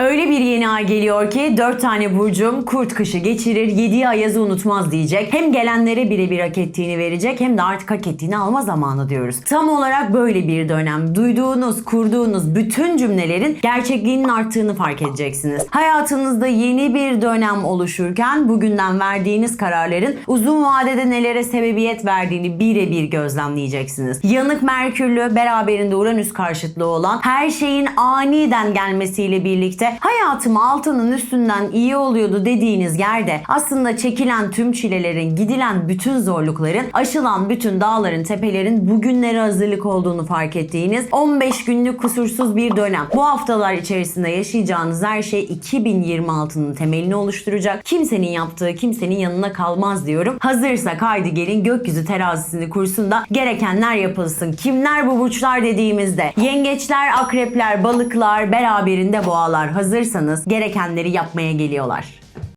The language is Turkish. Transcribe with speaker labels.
Speaker 1: oh Öyle bir yeni ay geliyor ki 4 tane burcum kurt kışı geçirir 7 ayazı unutmaz diyecek. Hem gelenlere birebir hak ettiğini verecek hem de artık hak ettiğini alma zamanı diyoruz. Tam olarak böyle bir dönem. Duyduğunuz, kurduğunuz bütün cümlelerin gerçekliğinin arttığını fark edeceksiniz. Hayatınızda yeni bir dönem oluşurken bugünden verdiğiniz kararların uzun vadede nelere sebebiyet verdiğini birebir gözlemleyeceksiniz. Yanık Merkürlü beraberinde Uranüs karşıtlığı olan her şeyin aniden gelmesiyle birlikte hayatım altının üstünden iyi oluyordu dediğiniz yerde aslında çekilen tüm çilelerin, gidilen bütün zorlukların, aşılan bütün dağların, tepelerin bugünlere hazırlık olduğunu fark ettiğiniz 15 günlük kusursuz bir dönem. Bu haftalar içerisinde yaşayacağınız her şey 2026'nın temelini oluşturacak. Kimsenin yaptığı kimsenin yanına kalmaz diyorum. Hazırsak haydi gelin gökyüzü terazisini kursun da gerekenler yapılsın. Kimler bu burçlar dediğimizde yengeçler, akrepler, balıklar, beraberinde boğalar hazırsanız gerekenleri yapmaya geliyorlar.